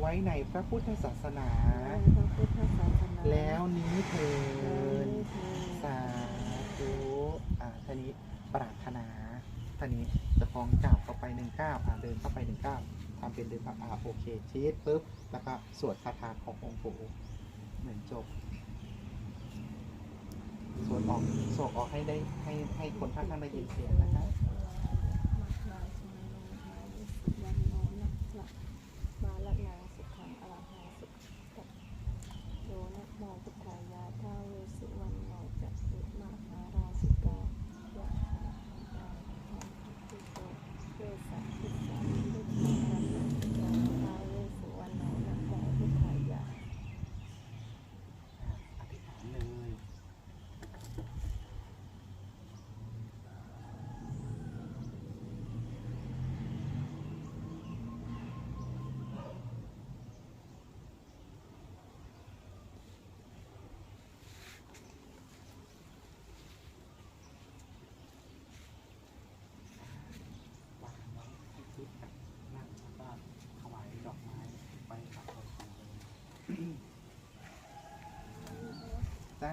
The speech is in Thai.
ไว้ในพระพุทธศาสนา พระพุทธศาสนาแล้วนี้เทินนี้เถิดสาธุอ่าท่านี้ปรารถนาท่านี้จะคล้องก้าวเข้าไปหนึ่งก้าวอ่าเดินเข้าไปหนึ่งก้าวทำเป็นเดินเข้าอ่าโอเคชีสปุ๊บแล้วก็สวดคาถาขององค์ปู่เหมือนจบสวดออกสวดออกให้ได้ให้ให้คนข้างๆได้ยินเสียงนะครับ มาละนาสุขังอรหังสุขังโยนะโมพุทธายาท้าเวสุวรรณโนจักสุมาหาราสิกายะหาตาหาทิโตเวสัพพิสาพุทธังรัตนังท้าเวสุวรรณโนนะโมพุทธายา อธิษฐานเลย วางไว้ให้คิดกับนั่งแล้วก็ถวายดอกไม้ไปกับคนของเลย จ้า